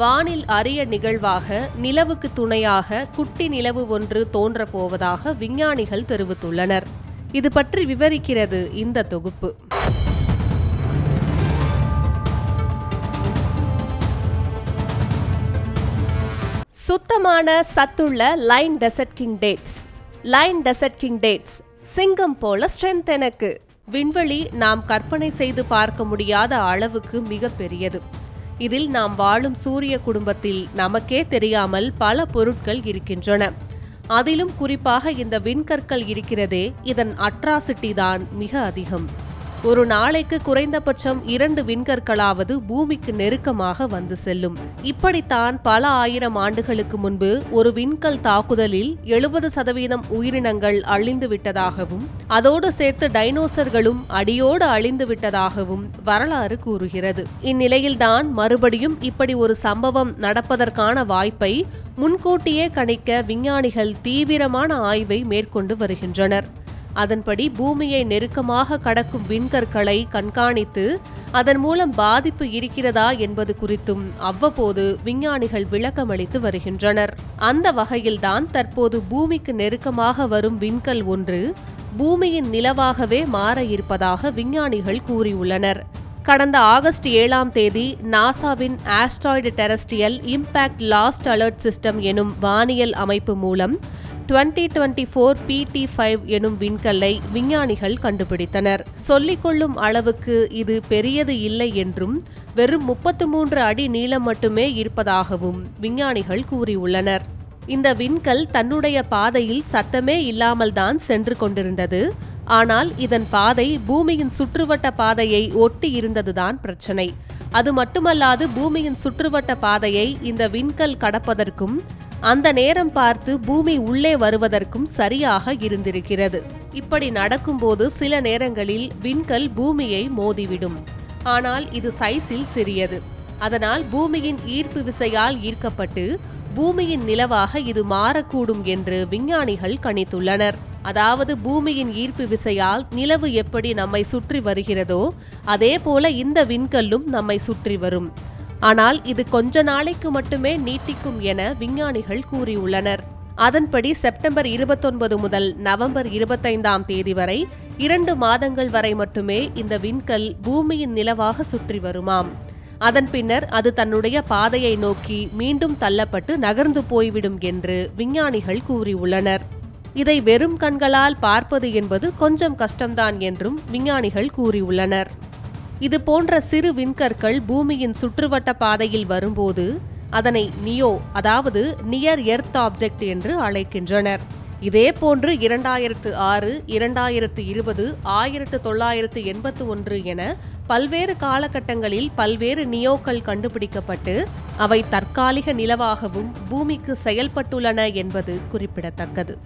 வானில் அரிய நிகழ்வாக நிலவுக்கு துணையாக குட்டி நிலவு ஒன்று தோன்றப்போவதாக விஞ்ஞானிகள் தெரிவித்துள்ளனர். இது பற்றி விவரிக்கிறது இந்த தொகுப்பு. சுத்தமான சத்துள்ள line desert king dates. Line desert king dates சிங்கம் போல ஸ்ட்ரென்த் எனக்கு. விண்வெளி நாம் கற்பனை செய்து பார்க்க முடியாத அளவுக்கு மிகப்பெரியது. இதில் நாம் வாழும் சூரிய குடும்பத்தில் நமக்கே தெரியாமல் பல பொருட்கள் இருக்கின்றன. அதிலும் குறிப்பாக இந்த விண்கற்கள் இருக்கிறதே இதன் அட்ராசிட்டி தான் மிக அதிகம். ஒரு நாளைக்கு குறைந்தபட்சம் இரண்டு விண்கற்களாவது பூமிக்கு நெருக்கமாக வந்து செல்லும். இப்படித்தான் பல ஆயிரம் ஆண்டுகளுக்கு முன்பு ஒரு விண்கல் தாக்குதலில் எழுபது சதவீதம் உயிரினங்கள் அழிந்து விட்டதாகவும் அதோடு சேர்த்து டைனோசர்களும் அடியோடு அழிந்து விட்டதாகவும் வரலாறு கூறுகிறது. இந்நிலையில்தான் மறுபடியும் இப்படி ஒரு சம்பவம் நடப்பதற்கான வாய்ப்பை முன்கூட்டியே கணிக்க விஞ்ஞானிகள் தீவிரமான ஆய்வை மேற்கொண்டு வருகின்றனர். அதன்படி பூமியை நெருக்கமாக கடக்கும் விண்கற்களை கண்காணித்து அதன் மூலம் பாதிப்பு இருக்கிறதா என்பது குறித்தும் அவ்வப்போது விஞ்ஞானிகள் விளக்கமளித்து வருகின்றனர். அந்த வகையில்தான் தற்போது பூமிக்கு நெருக்கமாக வரும் விண்கல் ஒன்று பூமியின் நிலவாகவே மாற இருப்பதாக விஞ்ஞானிகள் கூறியுள்ளனர். கடந்த ஆகஸ்ட் ஏழாம் தேதி நாசாவின் asteroid terrestrial impact last alert system எனும் வானியல் அமைப்பு மூலம் twenty twenty four P T five விண்கல்லை விஞ்ஞானிகள் கண்டுபிடித்தனர். சொல்லிக்கொள்ளும் அளவுக்கு இது பெரியது இல்லை என்றும் வெறும் முப்பத்து மூன்று அடி நீளம் மட்டுமே இருப்பதாகவும் விஞ்ஞானிகள் கூறியுள்ளனர். இந்த விண்கல் தன்னுடைய பாதையில் சத்தமே இல்லாமல் தான் சென்று கொண்டிருந்தது. ஆனால் இதன் பாதை பூமியின் சுற்றுவட்ட பாதையை ஒட்டி இருந்ததுதான் பிரச்சனை. அது மட்டுமல்லாது பூமியின் சுற்றுவட்ட பாதையை இந்த விண்கல் கடப்பதற்கும் அந்த நேரம் பார்த்து பூமி உள்ளே வருவதற்கும் சரியாக இருந்திருக்கிறது. இப்படி நடக்கும்போது சில நேரங்களில் விண்கல் பூமியை மோதிவிடும். ஆனால் இது சைஸில் சிறியது. அதனால் பூமியின் ஈர்ப்பு விசையால் ஈர்க்கப்பட்டு பூமியின் நிலவாக இது மாறக்கூடும் என்று விஞ்ஞானிகள் கணித்துள்ளனர். அதாவது பூமியின் ஈர்ப்பு விசையால் நிலவு எப்படி நம்மை சுற்றி வருகிறதோ அதே போல இந்த விண்கல்லும் நம்மை சுற்றி வரும். ஆனால் இது கொஞ்ச நாளைக்கு மட்டுமே நீட்டிக்கும் என விஞ்ஞானிகள் கூறியுள்ளனர். அதன்படி செப்டம்பர் இருபத்தொன்பது முதல் நவம்பர் இருபத்தைந்தாம் தேதி வரை இரண்டு மாதங்கள் வரை மட்டுமே இந்த விண்கல் பூமியின் நிலவாக சுற்றி வருமாம். அதன் பின்னர் அது தன்னுடைய பாதையை நோக்கி மீண்டும் தள்ளப்பட்டு நகர்ந்து போய்விடும் என்று விஞ்ஞானிகள் கூறியுள்ளனர். இதை வெறும் கண்களால் பார்ப்பது என்பது கொஞ்சம் கஷ்டம்தான் என்றும் விஞ்ஞானிகள் கூறியுள்ளனர். இது போன்ற சிறு விண்கற்கள் பூமியின் சுற்றுவட்ட பாதையில் வரும்போது அதனை நியோ அதாவது நியர் எர்த் ஆப்ஜெக்ட் என்று அழைக்கின்றனர். இதே போன்று இரண்டாயிரத்து ஆறு இரண்டாயிரத்து இருபது ஆயிரத்து தொள்ளாயிரத்து எண்பத்து ஒன்று என பல்வேறு காலகட்டங்களில் பல்வேறு நியோக்கள் கண்டுபிடிக்கப்பட்டு அவை தற்காலிக நிலவாகவும் பூமிக்கு செயல்பட்டுள்ளன என்பது குறிப்பிடத்தக்கது.